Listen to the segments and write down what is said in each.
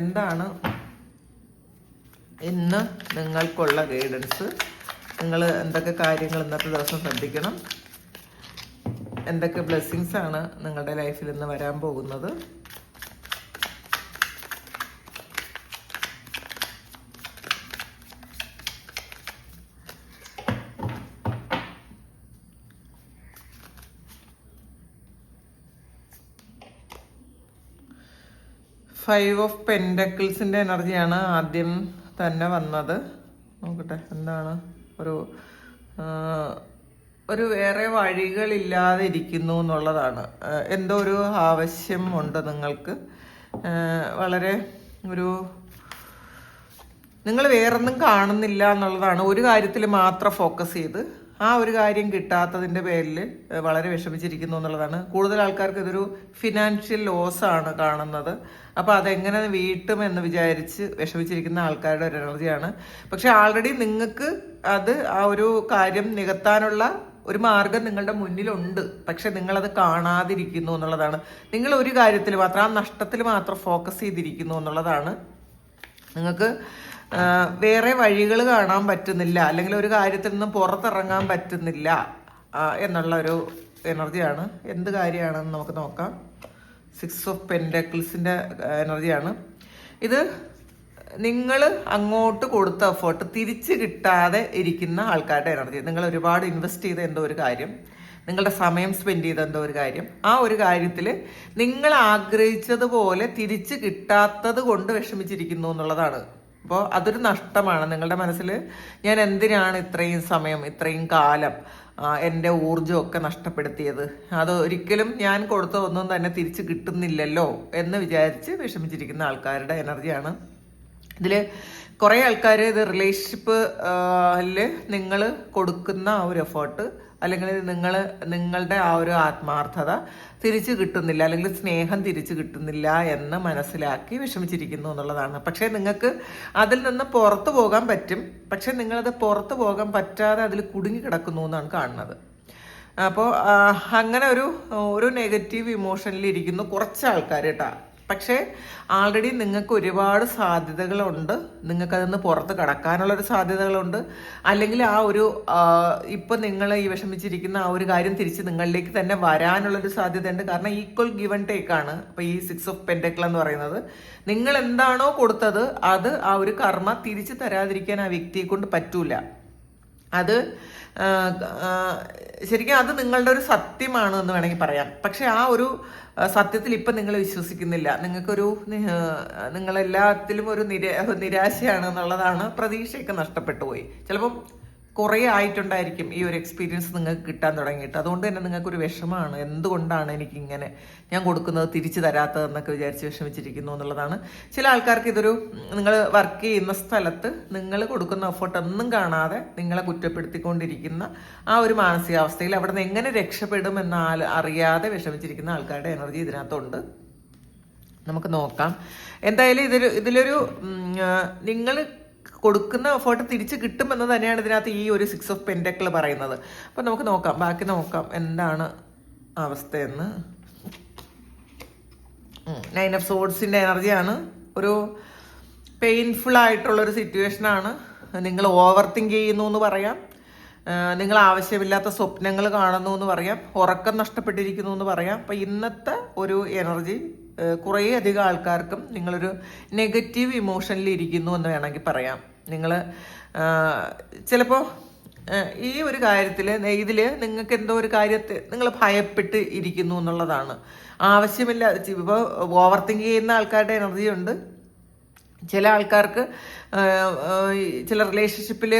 എന്താണ് ഇന്ന് നിങ്ങൾക്കുള്ള ഗൈഡൻസ് നിങ്ങൾ എന്തൊക്കെ കാര്യങ്ങൾ ഇന്നത്തെ ദിവസം ശ്രദ്ധിക്കണം? എന്തൊക്കെ ബ്ലെസ്സിങ്സ് ആണ് നിങ്ങളുടെ ലൈഫിൽ ഇന്ന് വരാൻ പോകുന്നത്? ഫൈവ് ഓഫ് പെൻഡക്കിൾസിന്റെ എനർജിയാണ് ആദ്യം തന്നെ വന്നത്. നോക്കട്ടെ എന്താണ്? ഒരു ഒരു വേറെ വഴികളില്ലാതെ ഇരിക്കുന്നു എന്നുള്ളതാണ് എന്തോ ഒരു ആവശ്യം ഉണ്ട് നിങ്ങൾക്ക്. വളരെ ഒരു നിങ്ങൾ വേറൊന്നും കാണുന്നില്ല എന്നുള്ളതാണ്. ഒരു കാര്യത്തിൽ മാത്രം ഫോക്കസ് ചെയ്ത് ആ ഒരു കാര്യം കിട്ടാത്തതിന്റെ പേരിൽ വളരെ വിഷമിച്ചിരിക്കുന്നു എന്നുള്ളതാണ്. കൂടുതൽ ആൾക്കാർക്ക് ഇതൊരു ഫിനാൻഷ്യൽ ലോസ് ആണ് കാണുന്നത്. അപ്പോൾ അതെങ്ങനെ വീട്ടും എന്ന് വിചാരിച്ച് വിഷമിച്ചിരിക്കുന്ന ആൾക്കാരുടെ ഒരു എനർജിയാണ്. പക്ഷെ ആൾറെഡി നിങ്ങൾക്ക് അത് ആ ഒരു കാര്യം നികത്താനുള്ള ഒരു മാർഗം നിങ്ങളുടെ മുന്നിലുണ്ട്. പക്ഷെ നിങ്ങളത് കാണാതിരിക്കുന്നു എന്നുള്ളതാണ്. നിങ്ങൾ ഒരു കാര്യത്തിൽ മാത്രം ആ നഷ്ടത്തിൽ മാത്രം ഫോക്കസ് ചെയ്തിരിക്കുന്നു എന്നുള്ളതാണ്. നിങ്ങൾക്ക് വേറെ വഴികൾ കാണാൻ പറ്റുന്നില്ല. അല്ലെങ്കിൽ ഒരു കാര്യത്തിൽ നിന്ന് പുറത്തിറങ്ങാൻ പറ്റുന്നില്ല എന്നുള്ള ഒരു എനർജിയാണ്. എന്ത് കാര്യമാണെന്ന് നമുക്ക് നോക്കാം. സിക്സ് ഓഫ് പെൻഡക്കിൾസിന്റെ എനർജിയാണ്. ഇത് നിങ്ങൾ അങ്ങോട്ട് കൊടുത്ത എഫേർട്ട് തിരിച്ച് കിട്ടാതെ ഇരിക്കുന്ന ആൾക്കാരുടെ എനർജി. നിങ്ങൾ ഒരുപാട് ഇൻവെസ്റ്റ് ചെയ്ത എന്തോ ഒരു കാര്യം നിങ്ങളുടെ സമയം സ്പെൻഡ് ചെയ്ത എന്തോ ഒരു കാര്യം ആ ഒരു കാര്യത്തിൽ നിങ്ങൾ ആഗ്രഹിച്ചതുപോലെ തിരിച്ച് കിട്ടാത്തത് കൊണ്ട് വിഷമിച്ചിരിക്കുന്നു എന്നുള്ളതാണ്. അപ്പോൾ അതൊരു നഷ്ടമാണ്. നിങ്ങളുടെ മനസ്സിൽ ഞാൻ എന്തിനാണ് ഇത്രയും സമയം ഇത്രയും കാലം എന്റെ ഊർജമൊക്കെ നഷ്ടപ്പെടുത്തിയത്? അത് ഒരിക്കലും ഞാൻ കൊടുത്ത ഒന്നും തന്നെ തിരിച്ച് കിട്ടുന്നില്ലല്ലോ എന്ന് വിചാരിച്ച് വിഷമിച്ചിരിക്കുന്ന ആൾക്കാരുടെ എനർജിയാണ്. ഇതിൽ കുറേ ആൾക്കാർ ഇത് റിലേഷൻഷിപ്പ് നിങ്ങൾ കൊടുക്കുന്ന ആ ഒരു എഫേർട്ട് അല്ലെങ്കിൽ നിങ്ങൾ നിങ്ങളുടെ ആ ഒരു ആത്മാർത്ഥത തിരിച്ചു കിട്ടുന്നില്ല അല്ലെങ്കിൽ സ്നേഹം തിരിച്ചു കിട്ടുന്നില്ല എന്ന് മനസ്സിലാക്കി വിഷമിച്ചിരിക്കുന്നു എന്നുള്ളതാണ്. പക്ഷേ നിങ്ങൾക്ക് അതിൽ നിന്ന് പുറത്തു പോകാൻ പറ്റും. പക്ഷേ നിങ്ങളത് പുറത്തു പോകാൻ പറ്റാതെ അതിൽ കുടുങ്ങി കിടക്കുന്നു എന്നാണ് കാണുന്നത്. അപ്പോൾ അങ്ങനെ ഒരു ഒരു നെഗറ്റീവ് ഇമോഷനിൽ ഇരിക്കുന്നു കുറച്ച് ആൾക്കാർ കേട്ടോ. പക്ഷേ ആൾറെഡി നിങ്ങൾക്ക് ഒരുപാട് സാധ്യതകളുണ്ട്. നിങ്ങൾക്ക് അതിൽ നിന്ന് പുറത്ത് കടക്കാനുള്ളൊരു സാധ്യതകളുണ്ട്. അല്ലെങ്കിൽ ആ ഒരു ഇപ്പം നിങ്ങൾ ഈ വിഷമിച്ചിരിക്കുന്ന ആ ഒരു കാര്യം തിരിച്ച് നിങ്ങളിലേക്ക് തന്നെ വരാനുള്ളൊരു സാധ്യതയുണ്ട്. കാരണം ഈക്വൽ ഗിവൺ ടേക്ക് ആണ് അപ്പോൾ ഈ സിക്സ് ഓഫ് പെൻഡക്കിൾ എന്ന് പറയുന്നത്. നിങ്ങൾ എന്താണോ കൊടുത്തത് അത് ആ ഒരു കർമ്മ തിരിച്ച് തരാതിരിക്കാൻ ആ വ്യക്തിയെ കൊണ്ട് പറ്റൂല. അത് ശരിക്കും അത് നിങ്ങളുടെ ഒരു സത്യമാണ് എന്ന് വേണമെങ്കിൽ പറയാം. പക്ഷെ ആ ഒരു സത്യത്തിൽ ഇപ്പം നിങ്ങൾ വിശ്വസിക്കുന്നില്ല. നിങ്ങൾക്കൊരു നിങ്ങളെല്ലാത്തിലും ഒരു നിര നിരാശയാണ് എന്നുള്ളതാണ് പ്രതീക്ഷയൊക്കെ നഷ്ടപ്പെട്ടു പോയി. ചിലപ്പം കുറേ ആയിട്ടുണ്ടായിരിക്കും ഈ ഒരു എക്സ്പീരിയൻസ് നിങ്ങൾക്ക് കിട്ടാൻ തുടങ്ങിയിട്ട്. അതുകൊണ്ട് തന്നെ നിങ്ങൾക്കൊരു വിഷമമാണ്. എന്തുകൊണ്ടാണ് എനിക്കിങ്ങനെ ഞാൻ കൊടുക്കുന്നത് തിരിച്ചു തരാത്തതെന്നൊക്കെ വിചാരിച്ച് വിഷമിച്ചിരിക്കുന്നു എന്നുള്ളതാണ്. ചില ആൾക്കാർക്ക് ഇതൊരു നിങ്ങൾ വർക്ക് ചെയ്യുന്ന സ്ഥലത്ത് നിങ്ങൾ കൊടുക്കുന്ന എഫേർട്ട് ഒന്നും കാണാതെ നിങ്ങളെ കുറ്റപ്പെടുത്തിക്കൊണ്ടിരിക്കുന്ന ആ ഒരു മാനസികാവസ്ഥയിൽ അവിടെ നിന്ന് എങ്ങനെ രക്ഷപ്പെടും അറിയാതെ വിഷമിച്ചിരിക്കുന്ന ആൾക്കാരുടെ എനർജി ഇതിനകത്തുണ്ട്. നമുക്ക് നോക്കാം. എന്തായാലും ഇതൊരു ഇതിലൊരു നിങ്ങൾ കൊടുക്കുന്ന എഫേർട്ട് തിരിച്ച് കിട്ടുമെന്ന് തന്നെയാണ് ഇതിനകത്ത് ഈ ഒരു സിക്സ് ഓഫ് പെൻഡക്കിൾ പറയുന്നത്. അപ്പം നമുക്ക് നോക്കാം. ബാക്കി നോക്കാം. എന്താണ് അവസ്ഥയെന്ന്. നൈൻ ഓഫ് സോഡ്സിന്റെ എനർജിയാണ് ഒരു പെയിൻഫുൾ ആയിട്ടുള്ളൊരു സിറ്റുവേഷനാണ് നിങ്ങൾ ഓവർ തിങ്ക് ചെയ്യുന്നു എന്ന് പറയാം. നിങ്ങൾ ആവശ്യമില്ലാത്ത സ്വപ്നങ്ങൾ കാണുന്നു എന്ന് പറയാം. ഉറക്കം നഷ്ടപ്പെട്ടിരിക്കുന്നു എന്ന് പറയാം. അപ്പം ഇന്നത്തെ ഒരു എനർജി കുറേ അധികം ആൾക്കാർക്കും നിങ്ങളൊരു നെഗറ്റീവ് ഇമോഷനിൽ ഇരിക്കുന്നു എന്ന് വേണമെങ്കിൽ പറയാം. നിങ്ങൾ ചിലപ്പോൾ ഈ ഒരു കാര്യത്തിൽ ഇതിൽ നിങ്ങൾക്ക് എന്തോ ഒരു കാര്യത്തെ നിങ്ങൾ ഭയപ്പെട്ട് ഇരിക്കുന്നു എന്നുള്ളതാണ്. ആവശ്യമില്ല ഇപ്പോൾ ഓവർ തിങ്ക് ചെയ്യുന്ന ആൾക്കാരുടെ എനർജി ഉണ്ട് ചില ആൾക്കാർക്ക് ചില റിലേഷൻഷിപ്പിൽ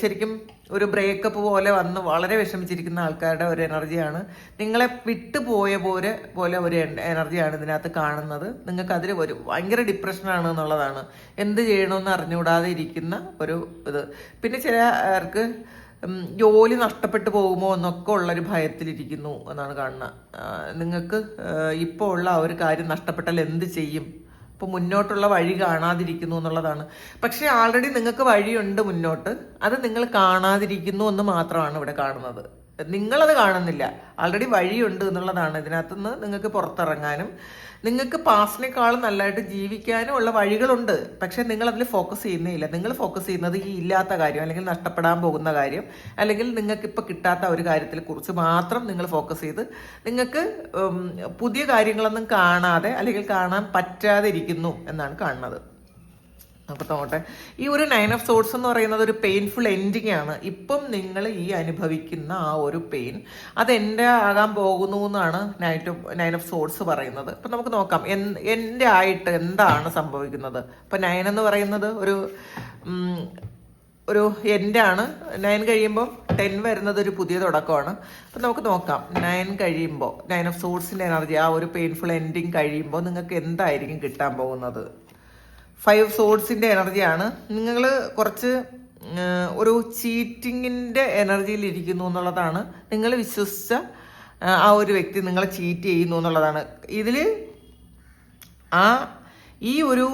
ശരിക്കും ഒരു ബ്രേക്കപ്പ് പോലെ വന്ന് വളരെ വിഷമിച്ചിരിക്കുന്ന ആൾക്കാരുടെ ഒരു എനർജിയാണ് നിങ്ങളെ വിട്ടുപോയ പോലെ പോലെ ഒരു എനർജിയാണ് ഇതിനകത്ത് കാണുന്നത്. നിങ്ങൾക്ക് അതിൽ ഒരു ഭയങ്കര ഡിപ്രഷനാണ് എന്നുള്ളതാണ്. എന്ത് ചെയ്യണമെന്ന് അറിഞ്ഞുകൂടാതെ ഇരിക്കുന്ന ഒരു ഇത്. പിന്നെ ചില ആർക്ക് ജോലി നഷ്ടപ്പെട്ടു പോകുമോ എന്നൊക്കെ ഉള്ളൊരു ഭയത്തിലിരിക്കുന്നു എന്നാണ് കാണുന്നത്. നിങ്ങൾക്ക് ഇപ്പോൾ ഉള്ള ആ ഒരു കാര്യം നഷ്ടപ്പെട്ടാൽ എന്ത് ചെയ്യും? അപ്പോൾ മുന്നോട്ടുള്ള വഴി കാണാതിരിക്കുന്നു എന്നുള്ളതാണ്. പക്ഷേ ആൾറെഡി നിങ്ങൾക്ക് വഴിയുണ്ട് മുന്നോട്ട്. അത് നിങ്ങൾ കാണാതിരിക്കുന്നു എന്ന് മാത്രമാണ് ഇവിടെ കാണുന്നത്. നിങ്ങളത് കാണുന്നില്ല. ആൾറെഡി വഴിയുണ്ട് എന്നുള്ളതാണ്. ഇതിനകത്തുനിന്ന് നിങ്ങൾക്ക് പുറത്തിറങ്ങാനും നിങ്ങൾക്ക് പാസ്റ്റിനേക്കാളും നല്ലതായിട്ട് ജീവിക്കാനും ഉള്ള വഴികളുണ്ട്. പക്ഷെ നിങ്ങൾ അതിൽ ഫോക്കസ് ചെയ്യുന്നില്ല നിങ്ങൾ ഫോക്കസ് ചെയ്യുന്നത് ഈ ഇല്ലാത്ത കാര്യം അല്ലെങ്കിൽ നഷ്ടപ്പെടാൻ പോകുന്ന കാര്യം അല്ലെങ്കിൽ നിങ്ങൾക്ക് ഇപ്പോൾ കിട്ടാത്ത ഒരു കാര്യത്തിൽ കുറിച്ച് മാത്രം നിങ്ങൾ ഫോക്കസ് ചെയ്ത് നിങ്ങൾക്ക് പുതിയ കാര്യങ്ങളൊന്നും കാണാതെ അല്ലെങ്കിൽ കാണാൻ പറ്റാതെ ഇരിക്കുന്നു എന്നാണ് കാണുന്നത്. നമുക്ക് തോട്ടെ. ഈ ഒരു നയൻ ഓഫ് സോഡ്സ് എന്ന് പറയുന്നത് ഒരു പെയിൻഫുൾ എൻഡിങ് ആണ്. ഇപ്പം നിങ്ങൾ ഈ അനുഭവിക്കുന്ന ആ ഒരു പെയിൻ അത് എന്റെ ആകാൻ പോകുന്നു എന്നാണ് നൈറ്റ് നയൻ ഓഫ് സോഡ്സ് പറയുന്നത്. അപ്പം നമുക്ക് നോക്കാം. എൻ- എന്റെ ആയിട്ട് എന്താണ് സംഭവിക്കുന്നത്? അപ്പം നയൻ എന്ന് പറയുന്നത് ഒരു ഒരു എന്റെ ആണ്. നയൻ കഴിയുമ്പോൾ ടെൻ വരുന്നത് ഒരു പുതിയ തുടക്കമാണ്. അപ്പം നമുക്ക് നോക്കാം. നയൻ കഴിയുമ്പോൾ നയൻ ഓഫ് സോഡ്സിന്റെ എനർജി ആ ഒരു പെയിൻഫുൾ എൻഡിങ് കഴിയുമ്പോൾ നിങ്ങൾക്ക് എന്തായിരിക്കും കിട്ടാൻ പോകുന്നത്? ഫൈവ് സോഡ്സിന്റെ എനർജിയാണ്. നിങ്ങൾ കുറച്ച് ഒരു ചീറ്റിങ്ങിന്റെ എനർജിയിൽ ഇരിക്കുന്നു എന്നുള്ളതാണ്. നിങ്ങൾ വിശ്വസിച്ച ആ, ആ ഒരു വ്യക്തി നിങ്ങളെ ചീറ്റ് ചെയ്യുന്നു എന്നുള്ളതാണ്. ഇതിൽ ആ ഈ ഒരു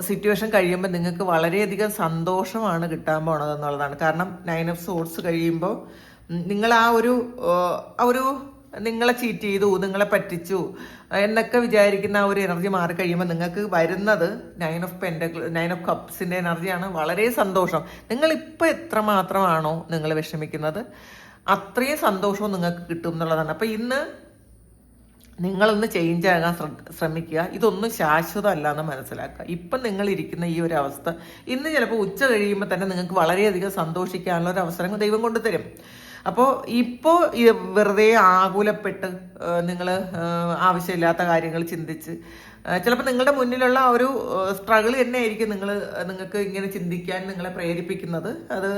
സിറ്റുവേഷൻ കഴിയുമ്പോൾ നിങ്ങൾക്ക് വളരെയധികം സന്തോഷമാണ് കിട്ടാൻ പോണത് എന്നുള്ളതാണ് കാരണം നയൻ ഓഫ് സോഡ്സ് കഴിയുമ്പോൾ നിങ്ങൾ ആ ഒരു ആ ഒരു നിങ്ങളെ ചീറ്റ് ചെയ്തു നിങ്ങളെ പറ്റിച്ചു എന്നൊക്കെ വിചാരിക്കുന്ന ആ ഒരു എനർജി മാറി കഴിയുമ്പോൾ നിങ്ങൾക്ക് വരുന്നത് നയൻ ഓഫ് പെൻഡകൾ നയൻ ഓഫ് കപ്സിന്റെ എനർജിയാണ് വളരെ സന്തോഷം. നിങ്ങളിപ്പോൾ ഇപ്പം എത്ര മാത്രമാണോ നിങ്ങൾ വിഷമിക്കുന്നത് അത്രയും സന്തോഷവും നിങ്ങൾക്ക് കിട്ടും എന്നുള്ളതാണ്. അപ്പോൾ ഇന്ന് നിങ്ങളൊന്ന് ചേഞ്ച് ആകാൻ ശ്ര- ശ്രമിക്കുക. ഇതൊന്നും ശാശ്വതമല്ല എന്ന് മനസ്സിലാക്കുക. ഇപ്പം നിങ്ങൾ ഇരിക്കുന്ന ഈ ഒരു അവസ്ഥ ഇന്ന് ചിലപ്പോൾ ഉച്ച കഴിയുമ്പോൾ തന്നെ നിങ്ങൾക്ക് വളരെയധികം സന്തോഷിക്കാനുള്ള ഒരു അവസരം ദൈവം കൊണ്ട് തരും അപ്പോൾ ഇപ്പോൾ വെറുതെ ആകുലപ്പെട്ട് നിങ്ങൾ ആവശ്യമില്ലാത്ത കാര്യങ്ങൾ ചിന്തിച്ച് ചിലപ്പോൾ നിങ്ങളുടെ മുന്നിലുള്ള ഒരു സ്ട്രഗിൾ തന്നെ ആയിരിക്കും നിങ്ങൾ നിങ്ങൾക്ക് ഇങ്ങനെ ചിന്തിക്കാൻ നിങ്ങളെ പ്രേരിപ്പിക്കുന്നത്. അത്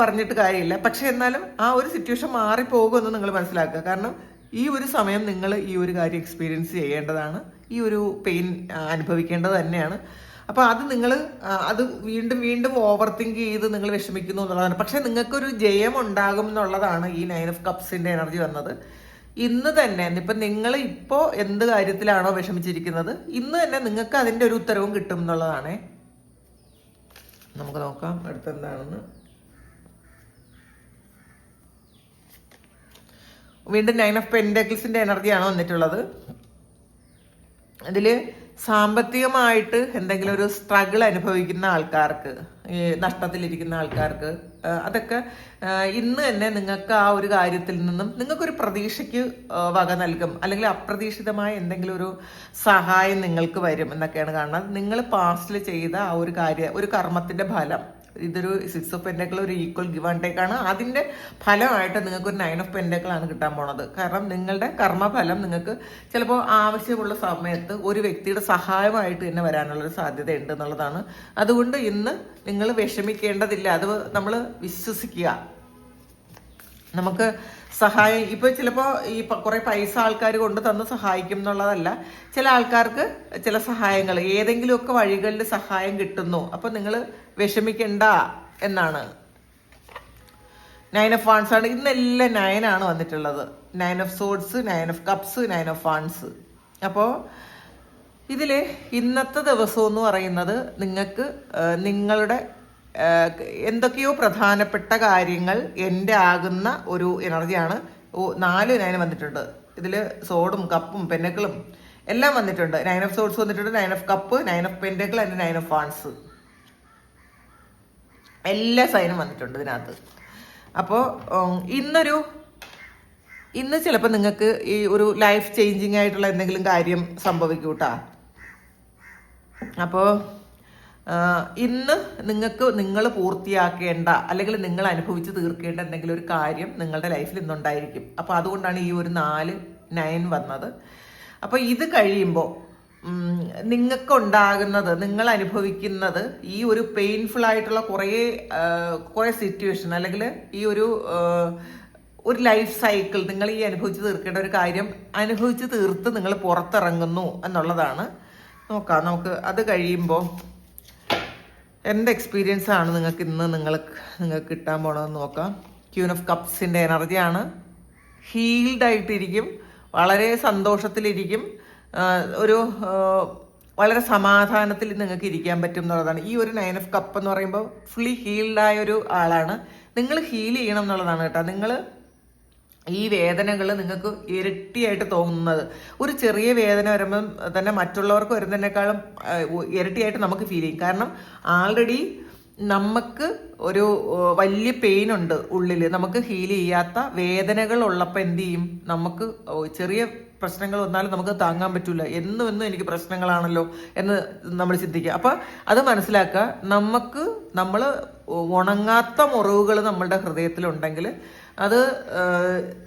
പറഞ്ഞിട്ട് കാര്യമില്ല. പക്ഷെ എന്നാലും ആ ഒരു സിറ്റുവേഷൻ മാറിപ്പോകുമെന്ന് നിങ്ങൾ മനസ്സിലാക്കുക. കാരണം ഈ ഒരു സമയം നിങ്ങൾ ഈ ഒരു കാര്യം എക്സ്പീരിയൻസ് ചെയ്യേണ്ടതാണ്. ഈ ഒരു പെയിൻ അനുഭവിക്കേണ്ടത് തന്നെയാണ്. അപ്പോൾ അത് നിങ്ങൾ അത് വീണ്ടും വീണ്ടും ഓവർ തിങ്ക് ചെയ്ത് നിങ്ങൾ വിഷമിക്കുന്നു എന്നുള്ളതാണ്. പക്ഷേ നിങ്ങൾക്കൊരു ജയം ഉണ്ടാകും എന്നുള്ളതാണ് ഈ നയൻ ഓഫ് കപ്സിന്റെ എനർജി വന്നത്. ഇന്ന് തന്നെ ഇപ്പം നിങ്ങൾ ഇപ്പോൾ എന്ത് കാര്യത്തിലാണോ വിഷമിച്ചിരിക്കുന്നത് ഇന്ന് തന്നെ നിങ്ങൾക്ക് അതിന്റെ ഒരു ഉത്തരവും കിട്ടും എന്നുള്ളതാണേ. നമുക്ക് നോക്കാം അടുത്തെന്താണെന്ന്. വീണ്ടും നയൻ ഓഫ് പെൻഡക്കിൾസിന്റെ എനർജിയാണ് വന്നിട്ടുള്ളത്. ഇതിൽ സാമ്പത്തികമായിട്ട് എന്തെങ്കിലും ഒരു സ്ട്രഗിൾ അനുഭവിക്കുന്ന ആൾക്കാർക്ക് നഷ്ടത്തിലിരിക്കുന്ന ആൾക്കാർക്ക് അതൊക്കെ ഇന്ന് തന്നെ നിങ്ങൾക്ക് ആ ഒരു കാര്യത്തിൽ നിന്നും നിങ്ങൾക്കൊരു പ്രതീക്ഷയ്ക്ക് വക നൽകും. അല്ലെങ്കിൽ അപ്രതീക്ഷിതമായ എന്തെങ്കിലും ഒരു സഹായം നിങ്ങൾക്ക് വരും എന്നൊക്കെയാണ് കാണുന്നത്. നിങ്ങൾ പാസ്റ്റിൽ ചെയ്ത ആ ഒരു കാര്യം ഒരു കർമ്മത്തിന്റെ ഫലം. ഇതൊരു സിക്സ് ഓഫ് പെൻഡക്കിൾ ഒരു ഈക്വൽ ഗിവ് ആൻഡ് ടേക്ക് ആണ്. അതിന്റെ ഫലമായിട്ട് നിങ്ങൾക്ക് ഒരു നയൻ ഓഫ് പെൻഡക്കിൾ ആണ് കിട്ടാൻ പോണത്. കാരണം നിങ്ങളുടെ കർമ്മഫലം നിങ്ങൾക്ക് ചിലപ്പോൾ ആവശ്യമുള്ള സമയത്ത് ഒരു വ്യക്തിയുടെ സഹായമായിട്ട് തന്നെ വരാനുള്ള ഒരു സാധ്യതയുണ്ട് എന്നുള്ളതാണ്. അതുകൊണ്ട് ഇന്ന് നിങ്ങൾ വിഷമിക്കേണ്ടതില്ല. അത് നമ്മൾ വിശ്വസിക്കുക. നമുക്ക് സഹായം. ഇപ്പൊ ചിലപ്പോ ഈ കുറേ പൈസ ആൾക്കാർ കൊണ്ട് തന്ന് സഹായിക്കും എന്നുള്ളതല്ല. ചില ആൾക്കാർക്ക് ചില സഹായങ്ങൾ ഏതെങ്കിലുമൊക്കെ വഴികളിൽ സഹായം കിട്ടുന്നു. അപ്പൊ നിങ്ങൾ വിഷമിക്കണ്ട എന്നാണ്. നയൻ ഓഫ് ഫാൻസ് ആണ്. ഇന്നെല്ലാം നയനാണ് വന്നിട്ടുള്ളത്. Nine of swords nine of cups nine of fans അപ്പോൾ ഇതിൽ ഇന്നത്തെ ദിവസം എന്ന് പറയുന്നത് നിങ്ങൾക്ക് നിങ്ങളുടെ എന്തൊക്കെയോ പ്രധാനപ്പെട്ട കാര്യങ്ങൾ എന്റെ ആകുന്ന ഒരു എനർജിയാണ് നാല് നയൻ വന്നിട്ടുണ്ട്. ഇതിൽ സോഡും കപ്പും പെന്നക്കിളും എല്ലാം വന്നിട്ടുണ്ട്. നയൻ ഓഫ് സോഡ്സ് വന്നിട്ടുണ്ട് nine of cup nine of pentacle and nine of fans എല്ലാ സൈനും വന്നിട്ടുണ്ട് ഇതിനകത്ത്. അപ്പോൾ ഇന്നൊരു ഇന്ന് ചിലപ്പോൾ നിങ്ങൾക്ക് ഈ ഒരു ലൈഫ് ചേഞ്ചിങ് ആയിട്ടുള്ള എന്തെങ്കിലും കാര്യം സംഭവിക്കൂട്ടാ. അപ്പോൾ ഇന്ന് നിങ്ങൾക്ക് നിങ്ങൾ പൂർത്തിയാക്കേണ്ട അല്ലെങ്കിൽ നിങ്ങൾ അനുഭവിച്ച് തീർക്കേണ്ട എന്തെങ്കിലും ഒരു കാര്യം നിങ്ങളുടെ ലൈഫിൽ ഇന്നുണ്ടായിരിക്കും. അപ്പോൾ അതുകൊണ്ടാണ് ഈ ഒരു നാല് നയൻ വന്നത്. അപ്പോൾ ഇത് കഴിയുമ്പോൾ നിങ്ങൾക്കുണ്ടാകുന്നത് നിങ്ങൾ അനുഭവിക്കുന്നത് ഈ ഒരു പെയിൻഫുൾ ആയിട്ടുള്ള കുറേ കുറേ സിറ്റുവേഷൻ അല്ലെങ്കിൽ ഈ ഒരു ഒരു ലൈഫ് സൈക്കിൾ നിങ്ങൾ ഈ അനുഭവിച്ച് തീർക്കേണ്ട ഒരു കാര്യം അനുഭവിച്ച് തീർത്ത് നിങ്ങൾ പുറത്തിറങ്ങുന്നു എന്നുള്ളതാണ്. നോക്കാം നമുക്ക് അത് കഴിയുമ്പോൾ എന്റെ എക്സ്പീരിയൻസ് ആണ് നിങ്ങൾക്ക് ഇന്ന് നിങ്ങൾ നിങ്ങൾക്ക് കിട്ടാൻ പോണതെന്ന് നോക്കാം. ക്യൂൻ ഓഫ് കപ്സിന്റെ എനർജിയാണ് ഹീൽഡ് ആയിട്ടിരിക്കും. വളരെ സന്തോഷത്തിലിരിക്കും. ഒരു വളരെ സമാധാനത്തിൽ നിങ്ങൾക്ക് ഇരിക്കാൻ പറ്റും എന്നുള്ളതാണ്. ഈ ഒരു നയൻ ഓഫ് കപ്പ് എന്ന് പറയുമ്പോൾ ഫുള്ളി ഹീൽഡായ ഒരു ആളാണ്. നിങ്ങൾ ഹീൽ ചെയ്യണം എന്നുള്ളതാണ് കേട്ടോ. നിങ്ങൾ ഈ വേദനകൾ നിങ്ങൾക്ക് ഇരട്ടിയായിട്ട് തോന്നുന്നത്. ഒരു ചെറിയ വേദന വരുമ്പം തന്നെ മറ്റുള്ളവർക്ക് വരുന്നതിനേക്കാളും ഇരട്ടിയായിട്ട് നമുക്ക് ഫീൽ ചെയ്യും. കാരണം ആൾറെഡി നമുക്ക് ഒരു വലിയ പെയിൻ ഉണ്ട് ഉള്ളിൽ നമുക്ക് ഹീൽ ചെയ്യാത്ത വേദനകൾ ഉള്ളപ്പോൾ എന്ത് ചെയ്യും? നമുക്ക് ചെറിയ പ്രശ്നങ്ങൾ വന്നാലും നമുക്ക് താങ്ങാൻ പറ്റില്ല എന്നും എന്നും എനിക്ക് പ്രശ്നങ്ങളാണല്ലോ എന്ന് നമ്മൾ ചിന്തിക്കുക. അപ്പം അത് മനസ്സിലാക്കുക. നമുക്ക് നമ്മൾ ഉണങ്ങാത്ത മുറിവുകൾ നമ്മളുടെ ഹൃദയത്തിലുണ്ടെങ്കിൽ അത്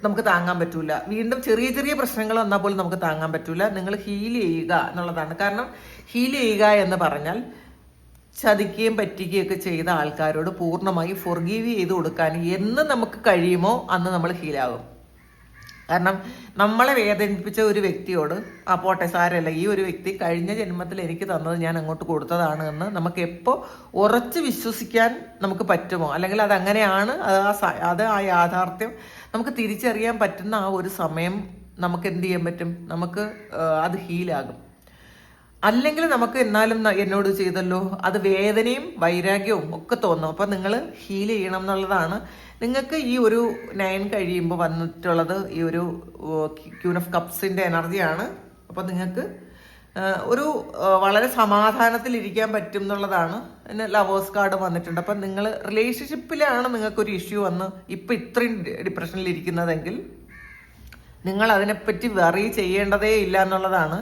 നമുക്ക് താങ്ങാൻ പറ്റൂല. വീണ്ടും ചെറിയ ചെറിയ പ്രശ്നങ്ങൾ വന്നാൽ പോലും നമുക്ക് താങ്ങാൻ പറ്റൂല. നിങ്ങൾ ഹീൽ ചെയ്യുക എന്നുള്ളതാണ്. കാരണം ഹീൽ ചെയ്യുക എന്ന് പറഞ്ഞാൽ ചതിക്കുകയും പറ്റിക്കുകയൊക്കെ ചെയ്ത ആൾക്കാരോട് പൂർണമായി ഫൊർഗീവ് ചെയ്ത് കൊടുക്കാൻ എന്ന് നമുക്ക് കഴിയുമോ അന്ന് നമ്മൾ ഹീലാകും കാരണം നമ്മളെ വേദനിപ്പിച്ച ഒരു വ്യക്തിയോട് ആ പോട്ടെ സാരല്ല ഈ ഒരു വ്യക്തി കഴിഞ്ഞ ജന്മത്തിൽ എനിക്ക് തന്നത് ഞാൻ അങ്ങോട്ട് കൊടുത്തതാണ് എന്ന് നമുക്ക് എപ്പോൾ ഉറച്ച് വിശ്വസിക്കാൻ നമുക്ക് പറ്റുമോ? അല്ലെങ്കിൽ അത് അങ്ങനെയാണ് അത് ആ അത് ആ യാഥാർത്ഥ്യം നമുക്ക് തിരിച്ചറിയാൻ പറ്റുന്ന ആ ഒരു സമയം നമുക്ക് എന്ത് ചെയ്യാൻ പറ്റും? നമുക്ക് അത് ഹീലാകും അല്ലെങ്കിൽ നമുക്ക് എന്നാലും എന്നോട് ചെയ്തല്ലോ. അത് വേദനയും വൈരാഗ്യവും ഒക്കെ തോന്നും. അപ്പം നിങ്ങൾ ഹീൽ ചെയ്യണം എന്നുള്ളതാണ്. നിങ്ങൾക്ക് ഈ ഒരു നയൻ കഴിയുമ്പോൾ വന്നിട്ടുള്ളത് ഈ ഒരു ക്യൂൺ ഓഫ് കപ്സിന്റെ എനർജിയാണ് അപ്പം നിങ്ങൾക്ക് ഒരു വളരെ സമാധാനത്തിലിരിക്കാൻ പറ്റും എന്നുള്ളതാണ്. പിന്നെ ലവേഴ്സ് കാർഡ് വന്നിട്ടുണ്ട്. അപ്പം നിങ്ങൾ റിലേഷൻഷിപ്പിലാണ് നിങ്ങൾക്കൊരു ഇഷ്യൂ വന്ന് ഇപ്പം ഇത്രയും ഡിപ്രഷനിൽ ഇരിക്കുന്നതെങ്കിൽ നിങ്ങൾ അതിനെപ്പറ്റി വറി ചെയ്യേണ്ടതേ ഇല്ല എന്നുള്ളതാണ്.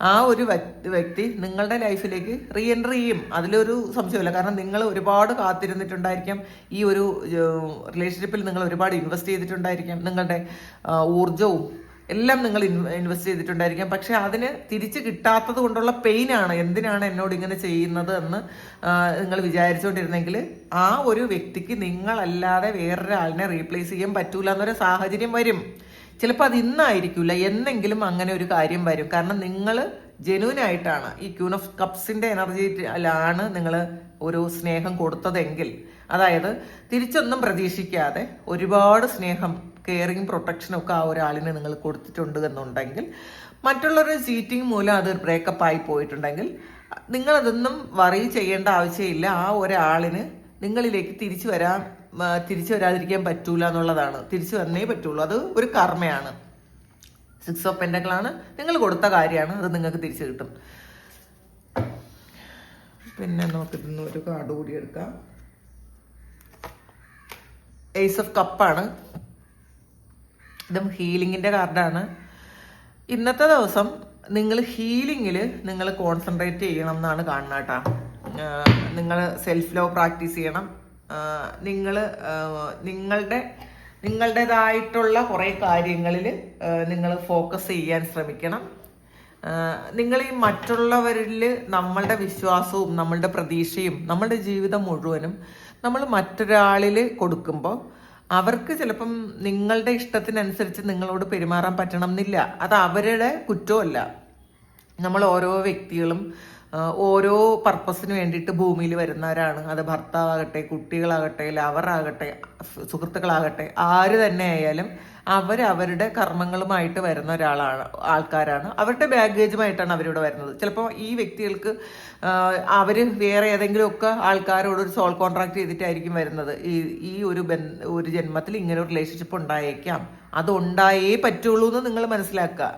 ആ ഒരു വ്യക്തി നിങ്ങളുടെ ലൈഫിലേക്ക് റീ എൻട്രി ചെയ്യും. അതിലൊരു സംശയമില്ല കാരണം നിങ്ങൾ ഒരുപാട് കാത്തിരുന്നിട്ടുണ്ടായിരിക്കാം. ഈ ഒരു റിലേഷൻഷിപ്പിൽ നിങ്ങൾ ഒരുപാട് ഇൻവെസ്റ്റ് ചെയ്തിട്ടുണ്ടായിരിക്കാം. നിങ്ങളുടെ ഊർജവും എല്ലാം നിങ്ങൾ ഇൻവെസ്റ്റ് ചെയ്തിട്ടുണ്ടായിരിക്കാം. പക്ഷെ അതിന് തിരിച്ച് കിട്ടാത്തത് കൊണ്ടുള്ള പെയിനാണ് എന്തിനാണ് എന്നോട് ഇങ്ങനെ ചെയ്യുന്നത് എന്ന് നിങ്ങൾ വിചാരിച്ചുകൊണ്ടിരുന്നെങ്കിൽ ആ ഒരു വ്യക്തിക്ക് നിങ്ങളല്ലാതെ വേറൊരാളിനെ റീപ്ലേസ് ചെയ്യാൻ പറ്റൂല എന്നൊരു സാഹചര്യം വരും. ചിലപ്പോൾ അത് ഇന്നായിരിക്കില്ല എന്നെങ്കിലും അങ്ങനെ ഒരു കാര്യം വരും. കാരണം നിങ്ങൾ ജെനുവിൻ ആയിട്ടാണ് ഈ ക്യൂൺ ഓഫ് കപ്സിന്റെ എനർജിയിലാണ് നിങ്ങൾ ഒരു സ്നേഹം കൊടുത്തതെങ്കിൽ. അതായത് തിരിച്ചൊന്നും പ്രതീക്ഷിക്കാതെ ഒരുപാട് സ്നേഹം കെയറിങ് പ്രൊട്ടക്ഷനും ഒക്കെ ആ ഒരാളിന് നിങ്ങൾ കൊടുത്തിട്ടുണ്ട് എന്നുണ്ടെങ്കിൽ മറ്റുള്ളവരുടെ ചീറ്റിംഗ് മൂലം അത് ബ്രേക്കപ്പ് ആയി പോയിട്ടുണ്ടെങ്കിൽ നിങ്ങളതൊന്നും വറി ചെയ്യേണ്ട ആവശ്യമില്ല. ആ ഒരാളിന് നിങ്ങളിലേക്ക് തിരിച്ചു വരാൻ തിരിച്ചു വരാതിരിക്കാൻ പറ്റൂല എന്നുള്ളതാണ്. തിരിച്ചു വന്നേ പറ്റുള്ളൂ. അത് ഒരു കർമ്മയാണ്. സിക്സ് ഓഫ് പെൻഡകളാണ് നിങ്ങൾ കൊടുത്ത കാര്യമാണ്. അത് നിങ്ങൾക്ക് തിരിച്ചു കിട്ടും. പിന്നെ നമുക്ക് ഇതിന്ന് ഒരു കാർഡ് കൂടി എടുക്കാം. എയ്സ് ഓഫ് കപ്പാണ് ഇതും ഹീലിങ്ങിന്റെ കാർഡാണ് ഇന്നത്തെ ദിവസം നിങ്ങൾ ഹീലിങ്ങിൽ നിങ്ങൾ കോൺസെൻട്രേറ്റ് ചെയ്യണം എന്നാണ് കാണുന്നത് കേട്ടോ. നിങ്ങൾ സെൽഫ് ലവ് പ്രാക്ടീസ് ചെയ്യണം. നിങ്ങൾ നിങ്ങളുടെ നിങ്ങളുടേതായിട്ടുള്ള കുറേ കാര്യങ്ങളിൽ നിങ്ങൾ ഫോക്കസ് ചെയ്യാൻ ശ്രമിക്കണം. നിങ്ങൾ ഈ മറ്റുള്ളവരിൽ നമ്മളുടെ വിശ്വാസവും നമ്മളുടെ പ്രതീക്ഷയും നമ്മളുടെ ജീവിതം മുഴുവനും നമ്മൾ മറ്റൊരാളിൽ കൊടുക്കുമ്പോൾ അവർക്ക് ചിലപ്പം നിങ്ങളുടെ ഇഷ്ടത്തിനനുസരിച്ച് നിങ്ങളോട് പെരുമാറാൻ പറ്റണം എന്നില്ല. അത് അവരുടെ കുറ്റമല്ല. നമ്മൾ ഓരോ വ്യക്തികളും ഓരോ പർപ്പസിന് വേണ്ടിയിട്ട് ഭൂമിയിൽ വരുന്നവരാണ്. അത് ഭർത്താവാകട്ടെ കുട്ടികളാകട്ടെ ലവറാകട്ടെ സുഹൃത്തുക്കളാകട്ടെ ആര് തന്നെ ആയാലും അവർ അവരുടെ കർമ്മങ്ങളുമായിട്ട് വരുന്ന ഒരാളാണ് ആൾക്കാരാണ്. അവരുടെ ബാഗേജുമായിട്ടാണ് അവരിവിടെ വരുന്നത്. ചിലപ്പോൾ ഈ വ്യക്തികൾക്ക് അവർ വേറെ ഏതെങ്കിലുമൊക്കെ ആൾക്കാരോട് ഒരു സോൾ കോൺട്രാക്ട് ചെയ്തിട്ടായിരിക്കും വരുന്നത്. ഈ ഈ ഒരു ഒരു ജന്മത്തിൽ ഇങ്ങനെ ഒരു റിലേഷൻഷിപ്പ് ഉണ്ടായേക്കാം. അത് ഉണ്ടായേ പറ്റുള്ളൂ എന്ന് നിങ്ങൾ മനസ്സിലാക്കുക.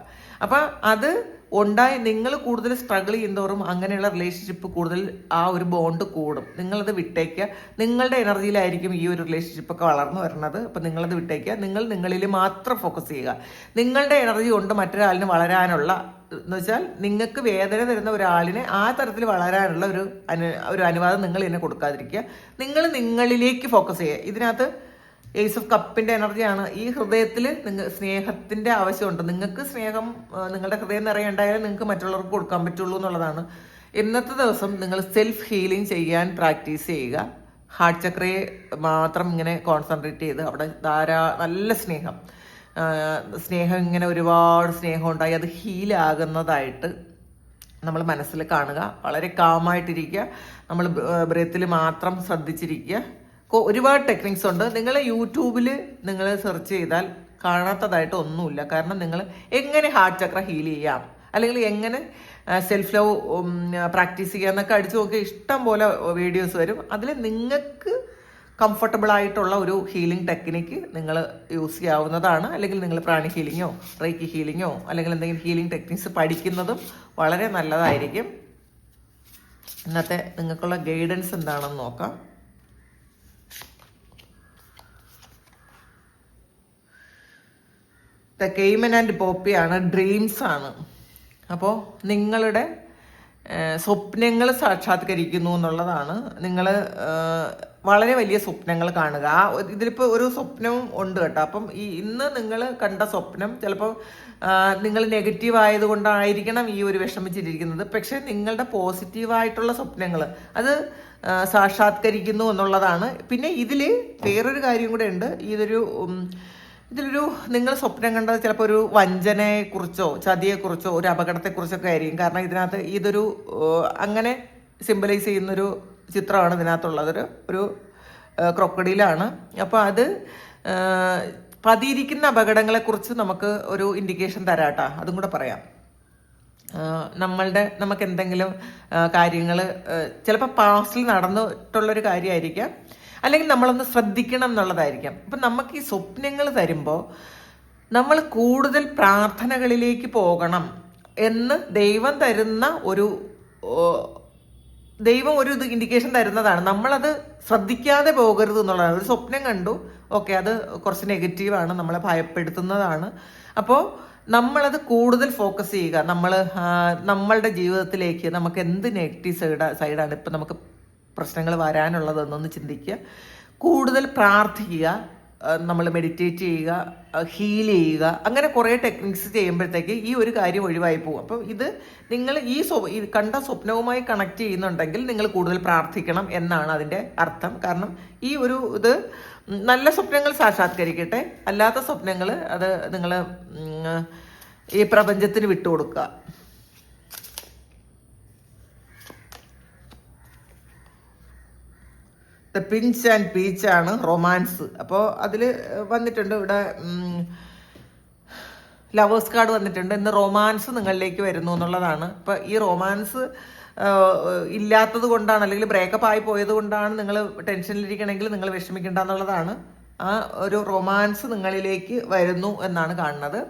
അപ്പം അത് ഉണ്ടായി നിങ്ങൾ കൂടുതൽ സ്ട്രഗിൾ ചെയ്യുന്നതോറും അങ്ങനെയുള്ള റിലേഷൻഷിപ്പ് കൂടുതൽ ആ ഒരു ബോണ്ട് കൂടും. നിങ്ങളത് വിട്ടേക്കുക. നിങ്ങളുടെ എനർജിയിലായിരിക്കും ഈ ഒരു റിലേഷൻഷിപ്പ് ഒക്കെ വളർന്നു വരുന്നത്. അപ്പം നിങ്ങളത് വിട്ടേക്കുക. നിങ്ങൾ നിങ്ങളിൽ മാത്രം ഫോക്കസ് ചെയ്യുക. നിങ്ങളുടെ എനർജി കൊണ്ട് മറ്റൊരാളിന് വളരാനുള്ള എന്ന് വെച്ചാൽ നിങ്ങൾക്ക് വേദന തരുന്ന ഒരാളിനെ ആ തരത്തിൽ വളരാനുള്ള ഒരു അനു ഒരു അനുവാദം നിങ്ങൾ ഇതിനെ കൊടുക്കാതിരിക്കുക. നിങ്ങൾ നിങ്ങളിലേക്ക് ഫോക്കസ് ചെയ്യുക. ഇതിനകത്ത് ഏസ് ഓഫ് കപ്പിന്റെ എനർജിയാണ് ഈ ഹൃദയത്തിൽ നിങ്ങൾ സ്നേഹത്തിന്റെ ആവശ്യമുണ്ട്. നിങ്ങൾക്ക് സ്നേഹം നിങ്ങളുടെ ഹൃദയം നിറയുണ്ടായാലും നിങ്ങൾക്ക് മറ്റുള്ളവർക്ക് കൊടുക്കാൻ പറ്റുള്ളൂ എന്നുള്ളതാണ്. ഇന്നത്തെ ദിവസം നിങ്ങൾ സെൽഫ് ഹീലിംഗ് ചെയ്യാൻ പ്രാക്ടീസ് ചെയ്യുക. ഹാർട്ട് ചക്രയെ മാത്രം ഇങ്ങനെ കോൺസെൻട്രേറ്റ് ചെയ്ത് അവിടെ ധാരാ നല്ല സ്നേഹം. സ്നേഹം ഇങ്ങനെ ഒരുപാട് സ്നേഹം ഉണ്ടായി. അത് ഹീലാകുന്നതായിട്ട് നമ്മൾ മനസ്സിൽ കാണുക. വളരെ കാമായിട്ടിരിക്കുക നമ്മൾ ബ്രത്തിൽ മാത്രം ശ്രദ്ധിച്ചിരിക്കുക. ഒരുപാട് ടെക്നിക്സ് ഉണ്ട്. നിങ്ങൾ യൂട്യൂബിൽ നിങ്ങൾ സെർച്ച് ചെയ്താൽ കാണാത്തതായിട്ട് ഒന്നുമില്ല. കാരണം നിങ്ങൾ എങ്ങനെ ഹാർട്ട് ചക്ര ഹീൽ ചെയ്യാം? അല്ലെങ്കിൽ എങ്ങനെ സെൽഫ് ലവ് പ്രാക്ടീസ് ചെയ്യുക എന്നൊക്കെ അടിച്ചു നോക്കി ഇഷ്ടം പോലെ വീഡിയോസ് വരും. അതിൽ നിങ്ങൾക്ക് കംഫർട്ടബിൾ ആയിട്ടുള്ള ഒരു ഹീലിംഗ് ടെക്നിക്ക് നിങ്ങൾ യൂസ് ചെയ്യാവുന്നതാണ്. അല്ലെങ്കിൽ നിങ്ങൾ പ്രാണി ഹീലിങ്ങോ റേക്കി ഹീലിങ്ങോ അല്ലെങ്കിൽ എന്തെങ്കിലും ഹീലിംഗ് ടെക്നിക്സ് പഠിക്കുന്നതും വളരെ നല്ലതായിരിക്കും. ഇന്നത്തെ നിങ്ങൾക്കുള്ള ഗൈഡൻസ് എന്താണെന്ന് നോക്കാം. ദ കെയ്മൻ ആൻഡ് പോപ്പിയാണ് ഡ്രീംസ് ആണ്. അപ്പോൾ നിങ്ങളുടെ സ്വപ്നങ്ങൾ സാക്ഷാത്കരിക്കുന്നു എന്നുള്ളതാണ്. നിങ്ങൾ വളരെ വലിയ സ്വപ്നങ്ങൾ കാണുക. ആ ഇതിലിപ്പോൾ ഒരു സ്വപ്നവും ഉണ്ട് കേട്ടോ. അപ്പം ഈ ഇന്ന് നിങ്ങൾ കണ്ട സ്വപ്നം ചിലപ്പോൾ നിങ്ങൾ നെഗറ്റീവ് ആയതുകൊണ്ടായിരിക്കണം ഈ ഒരു വിഷമിച്ചിരിക്കുന്നത്. പക്ഷേ നിങ്ങളുടെ പോസിറ്റീവായിട്ടുള്ള സ്വപ്നങ്ങൾ അത് സാക്ഷാത്കരിക്കുന്നു എന്നുള്ളതാണ്. പിന്നെ ഇതിൽ വേറൊരു കാര്യം കൂടെ ഉണ്ട്. ഇതൊരു ഇതിലൊരു നിങ്ങൾ സ്വപ്നം കണ്ടത് ചിലപ്പോൾ ഒരു വഞ്ചനയെക്കുറിച്ചോ ചതിയെക്കുറിച്ചോ ഒരു അപകടത്തെക്കുറിച്ചൊക്കെ ആയിരിക്കും. കാരണം ഇതിനകത്ത് ഇതൊരു അങ്ങനെ സിമ്പലൈസ് ചെയ്യുന്നൊരു ചിത്രമാണ് ഇതിനകത്തുള്ളത്. ഒരു ഒരു ക്രൊക്കഡിയിലാണ് അപ്പോൾ അത് പതിയിരിക്കുന്ന അപകടങ്ങളെക്കുറിച്ച് നമുക്ക് ഒരു ഇൻഡിക്കേഷൻ തരാട്ടാ. അതും കൂടെ പറയാം. നമ്മളുടെ നമുക്ക് എന്തെങ്കിലും കാര്യങ്ങൾ ചിലപ്പോൾ പാസ്റ്റിൽ നടന്നിട്ടുള്ളൊരു കാര്യമായിരിക്കാം അല്ലെങ്കിൽ നമ്മളൊന്ന് ശ്രദ്ധിക്കണം എന്നുള്ളതായിരിക്കാം. അപ്പം നമുക്ക് ഈ സ്വപ്നങ്ങൾ തരുമ്പോൾ നമ്മൾ കൂടുതൽ പ്രാർത്ഥനകളിലേക്ക് പോകണം എന്ന് ദൈവം തരുന്ന ഒരു ദൈവം ഒരു ഇത് ഇൻഡിക്കേഷൻ തരുന്നതാണ്. നമ്മളത് ശ്രദ്ധിക്കാതെ പോകരുത് എന്നുള്ളതാണ്. ഒരു സ്വപ്നം കണ്ടു ഓക്കെ അത് കുറച്ച് നെഗറ്റീവാണ് നമ്മളെ ഭയപ്പെടുത്തുന്നതാണ്. അപ്പോൾ നമ്മളത് കൂടുതൽ ഫോക്കസ് ചെയ്യുക. നമ്മൾ നമ്മളുടെ ജീവിതത്തിലേക്ക് നമുക്ക് എന്ത് നെഗറ്റീവ് സൈഡ് സൈഡാണ് ഇപ്പം നമുക്ക് പ്രശ്നങ്ങൾ വരാനുള്ളതെന്നൊന്ന് ചിന്തിക്കുക. കൂടുതൽ പ്രാർത്ഥിക്കുക നമ്മൾ മെഡിറ്റേറ്റ് ചെയ്യുക ഹീൽ ചെയ്യുക അങ്ങനെ കുറേ ടെക്നിക്സ് ചെയ്യുമ്പോഴത്തേക്ക് ഈ ഒരു കാര്യം ഒഴിവായി പോകും. അപ്പം ഇത് നിങ്ങൾ ഈ സ്വ- കണ്ട സ്വപ്നവുമായി കണക്ട് ചെയ്യുന്നുണ്ടെങ്കിൽ നിങ്ങൾ കൂടുതൽ പ്രാർത്ഥിക്കണം എന്നാണ് അതിന്റെ അർത്ഥം. കാരണം ഈ ഒരു ഇത് നല്ല സ്വപ്നങ്ങൾ സാക്ഷാത്കരിക്കട്ടെ. അല്ലാത്ത സ്വപ്നങ്ങൾ അത് നിങ്ങൾ ഈ പ്രപഞ്ചത്തിന് വിട്ടുകൊടുക്കുക. ദ പിഞ്ച് ആൻഡ് ആണ് റൊമാൻസ് അപ്പോൾ അതിൽ വന്നിട്ടുണ്ട് ഇവിടെ ലവേഴ്സ് കാർഡ് വന്നിട്ടുണ്ട്. ഇന്ന് റൊമാൻസ് നിങ്ങളിലേക്ക് വരുന്നു എന്നുള്ളതാണ്. അപ്പോൾ ഈ റൊമാൻസ് ഇല്ലാത്തത് കൊണ്ടാണ് അല്ലെങ്കിൽ ബ്രേക്കപ്പ് ആയി പോയത് കൊണ്ടാണ് നിങ്ങൾ ടെൻഷനിലിരിക്കണമെങ്കിൽ നിങ്ങൾ വിഷമിക്കേണ്ട എന്നുള്ളതാണ്. ആ ഒരു റൊമാൻസ് നിങ്ങളിലേക്ക് വരുന്നു എന്നാണ് കാണുന്നത്.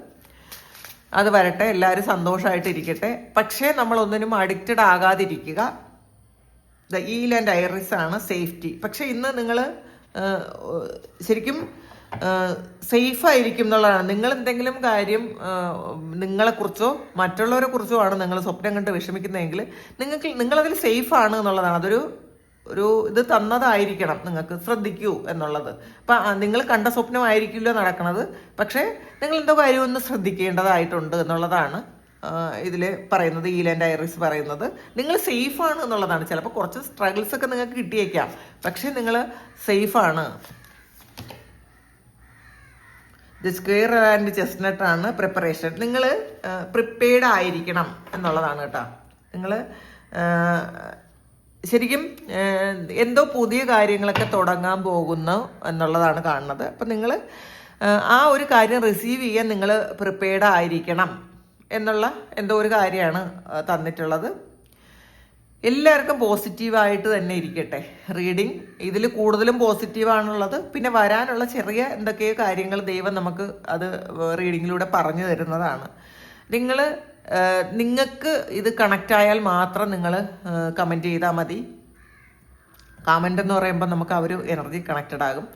അത് വരട്ടെ. എല്ലാവരും സന്തോഷമായിട്ടിരിക്കട്ടെ പക്ഷേ നമ്മളൊന്നിനും അഡിക്റ്റഡ് ആകാതിരിക്കുക. ദ ഈൽ ആൻഡ് ഐറിസ് ആണ് സേഫ്റ്റി. പക്ഷെ ഇന്ന് നിങ്ങൾ ശരിക്കും സേഫ് ആയിരിക്കും എന്നുള്ളതാണ്. നിങ്ങൾ എന്തെങ്കിലും കാര്യം നിങ്ങളെക്കുറിച്ചോ മറ്റുള്ളവരെ കുറിച്ചോ ആണ് നിങ്ങൾ സ്വപ്നം കണ്ട് വിഷമിക്കുന്നതെങ്കിൽ നിങ്ങൾക്ക് നിങ്ങളതിൽ സേഫ് ആണ് എന്നുള്ളതാണ്. അതൊരു ഒരു ഇത് തന്നതായിരിക്കണം. നിങ്ങൾക്ക് ശ്രദ്ധിക്കൂ എന്നുള്ളത്. അപ്പം നിങ്ങൾ കണ്ട സ്വപ്നമായിരിക്കില്ല നടക്കുന്നത് പക്ഷേ നിങ്ങൾ എന്തോ കാര്യം ഒന്ന് ശ്രദ്ധിക്കേണ്ടതായിട്ടുണ്ട് എന്നുള്ളതാണ് ഇതിൽ പറയുന്നത് ഈലൻഡ് ഐറിസ് പറയുന്നത്. നിങ്ങൾ സേഫ് ആണ് എന്നുള്ളതാണ്. ചിലപ്പോൾ കുറച്ച് സ്ട്രഗിൾസ് ഒക്കെ നിങ്ങൾക്ക് കിട്ടിയേക്കാം. പക്ഷേ നിങ്ങൾ സേഫ് ആണ്. ദി സ്ക്വയർ ആൻഡ് ചെസ്നട്ട് ആണ് പ്രിപ്പറേഷൻ നിങ്ങൾ പ്രിപ്പയർഡ് ആയിരിക്കണം എന്നുള്ളതാണ് കേട്ടോ. നിങ്ങൾ ശരിക്കും എന്തോ പുതിയ കാര്യങ്ങളൊക്കെ തുടങ്ങാൻ പോകുന്നു എന്നുള്ളതാണ് കാണുന്നത്. അപ്പം നിങ്ങൾ ആ ഒരു കാര്യം റിസീവ് ചെയ്യാൻ നിങ്ങൾ പ്രിപ്പയർഡ് ആയിരിക്കണം. എന്നുള്ള എന്തോ ഒരു കാര്യമാണ് തന്നിട്ടുള്ളത്. എല്ലാവർക്കും പോസിറ്റീവായിട്ട് തന്നെ ഇരിക്കട്ടെ. റീഡിങ് ഇതിൽ കൂടുതലും പോസിറ്റീവാണുള്ളത്. പിന്നെ വരാനുള്ള ചെറിയ എന്തൊക്കെയോ കാര്യങ്ങൾ ദൈവം നമുക്ക് അത് റീഡിങ്ങിലൂടെ പറഞ്ഞു തരുന്നതാണ്. നിങ്ങൾ നിങ്ങൾക്ക് ഇത് കണക്റ്റ് ആയാൽ മാത്രം നിങ്ങൾ കമന്റ് ചെയ്താൽ മതി. കമന്റ് എന്ന് പറയുമ്പോൾ നമുക്ക് ആ ഒരു എനർജി കണക്റ്റഡ് ആകും.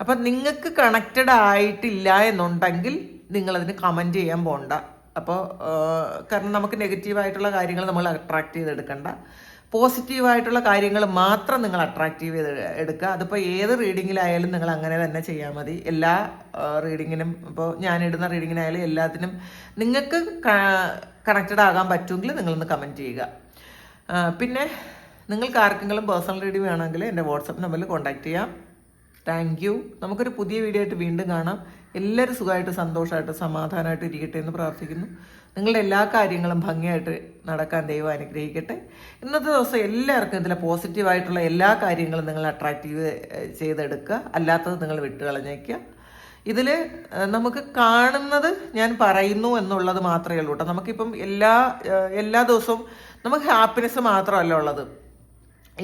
അപ്പം നിങ്ങൾക്ക് കണക്റ്റഡ് ആയിട്ടില്ല എന്നുണ്ടെങ്കിൽ നിങ്ങളതിന് കമന്റ് ചെയ്യാൻ പോണ്ട. അപ്പോൾ കാരണം നമുക്ക് നെഗറ്റീവായിട്ടുള്ള കാര്യങ്ങൾ നമ്മൾ അട്രാക്ട് ചെയ്തെടുക്കണ്ട. പോസിറ്റീവായിട്ടുള്ള കാര്യങ്ങൾ മാത്രം നിങ്ങൾ അട്രാക്റ്റീവ് ചെയ്ത് എടുക്കുക. അതിപ്പോൾ ഏത് റീഡിങ്ങിലായാലും നിങ്ങൾ അങ്ങനെ തന്നെ ചെയ്യാൽ മതി. എല്ലാ റീഡിങ്ങിനും ഇപ്പോൾ ഞാൻ ഇടുന്ന റീഡിങ്ങിനായാലും എല്ലാത്തിനും നിങ്ങൾക്ക് കണക്റ്റഡ് ആകാൻ പറ്റുമെങ്കിൽ നിങ്ങളൊന്ന് കമന്റ് ചെയ്യുക. പിന്നെ നിങ്ങൾക്ക് ആർക്കെങ്കിലും പേഴ്സണൽ റീഡിങ് വേണമെങ്കിൽ എന്റെ വാട്സപ്പ് നമ്പറിൽ കോൺടാക്റ്റ് ചെയ്യാം. താങ്ക് യു നമുക്കൊരു പുതിയ വീഡിയോ ആയിട്ട് വീണ്ടും കാണാം. എല്ലാവരും സുഖമായിട്ട് സന്തോഷമായിട്ട് സമാധാനമായിട്ട് ഇരിക്കട്ടെ എന്ന് പ്രാർത്ഥിക്കുന്നു. നിങ്ങളുടെ എല്ലാ കാര്യങ്ങളും ഭംഗിയായിട്ട് നടക്കാൻ ദൈവം അനുഗ്രഹിക്കട്ടെ. ഇന്നത്തെ ദിവസം എല്ലാവർക്കും ഇതിലെ പോസിറ്റീവായിട്ടുള്ള എല്ലാ കാര്യങ്ങളും നിങ്ങൾ അട്രാക്റ്റീവ് ചെയ്തെടുക്കുക. അല്ലാത്തത് നിങ്ങൾ വിട്ടുകളഞ്ഞേക്കുക. ഇതിൽ നമുക്ക് കാണുന്നത് ഞാൻ പറയുന്നു എന്നുള്ളത് മാത്രമേ ഉള്ളൂ കേട്ടോ. നമുക്കിപ്പം എല്ലാ എല്ലാ ദിവസവും നമുക്ക് ഹാപ്പിനെസ് മാത്രമല്ല ഉള്ളത്.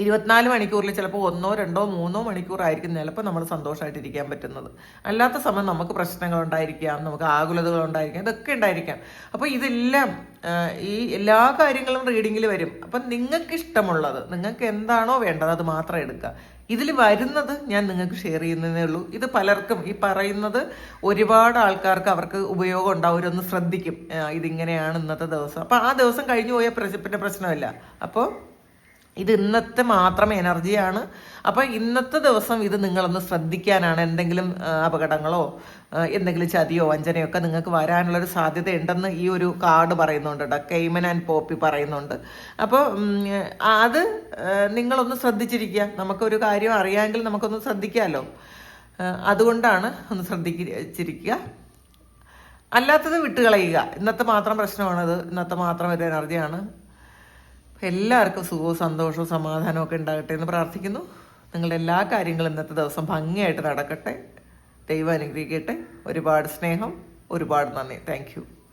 ഇരുപത്തിനാല് മണിക്കൂറിൽ ചിലപ്പോൾ ഒന്നോ രണ്ടോ മൂന്നോ മണിക്കൂറായിരിക്കും ചിലപ്പോൾ നമ്മൾ സന്തോഷമായിട്ടിരിക്കാൻ പറ്റുന്നത്. അല്ലാത്ത സമയം നമുക്ക് പ്രശ്നങ്ങൾ ഉണ്ടായിരിക്കാം നമുക്ക് ആകുലതകൾ ഉണ്ടായിരിക്കാം ഇതൊക്കെ ഉണ്ടായിരിക്കാം. അപ്പോൾ ഇതെല്ലാം ഈ എല്ലാ കാര്യങ്ങളും റീഡിങ്ങിൽ വരും. അപ്പം നിങ്ങൾക്ക് ഇഷ്ടമുള്ളത് നിങ്ങൾക്ക് എന്താണോ വേണ്ടത് അത് മാത്രം എടുക്കുക. ഇതിൽ വരുന്നത് ഞാൻ നിങ്ങൾക്ക് ഷെയർ ചെയ്യുന്നതേ ഉള്ളൂ. ഇത് പലർക്കും ഈ പറയുന്നത് ഒരുപാട് ആൾക്കാർക്ക് അവർക്ക് ഉപയോഗം ഉണ്ടാവും. അവരൊന്ന് ശ്രദ്ധിക്കും. ഇതിങ്ങനെയാണ് ഇന്നത്തെ ദിവസം. അപ്പോൾ ആ ദിവസം കഴിഞ്ഞു പോയ പിന്നെ പ്രശ്നമില്ല. അപ്പോൾ ഇത് ഇന്നത്തെ മാത്രം എനർജിയാണ്. അപ്പോൾ ഇന്നത്തെ ദിവസം ഇത് നിങ്ങളൊന്ന് ശ്രദ്ധിക്കാനാണ് എന്തെങ്കിലും അപകടങ്ങളോ എന്തെങ്കിലും ചതിയോ വഞ്ചനയോ ഒക്കെ നിങ്ങൾക്ക് വരാനുള്ളൊരു സാധ്യത ഉണ്ടെന്ന് ഈ ഒരു കാർഡ് പറയുന്നുണ്ട് കേട്ടോ. കെയ്മൻ ആൻഡ് പോപ്പി പറയുന്നുണ്ട്. അപ്പോൾ അത് നിങ്ങളൊന്ന് ശ്രദ്ധിച്ചിരിക്കുക. നമുക്കൊരു കാര്യം അറിയാമെങ്കിൽ നമുക്കൊന്ന് ശ്രദ്ധിക്കാമല്ലോ അതുകൊണ്ടാണ് ഒന്ന് ശ്രദ്ധിച്ചിരിക്കുക. അല്ലാത്തത് വിട്ടുകളയുക. ഇന്നത്തെ മാത്രം പ്രശ്നമാണത്. ഇന്നത്തെ മാത്രം ഒരു എനർജിയാണ്. എല്ലാവർക്കും സുഖവും സന്തോഷവും സമാധാനവും ഒക്കെ ഉണ്ടാകട്ടെ എന്ന് പ്രാർത്ഥിക്കുന്നു. നിങ്ങളുടെ എല്ലാ കാര്യങ്ങളും ഇന്നത്തെ ദിവസം ഭംഗിയായിട്ട് നടക്കട്ടെ. ദൈവം അനുഗ്രഹിക്കട്ടെ. ഒരുപാട് സ്നേഹം ഒരുപാട് നന്ദി. താങ്ക്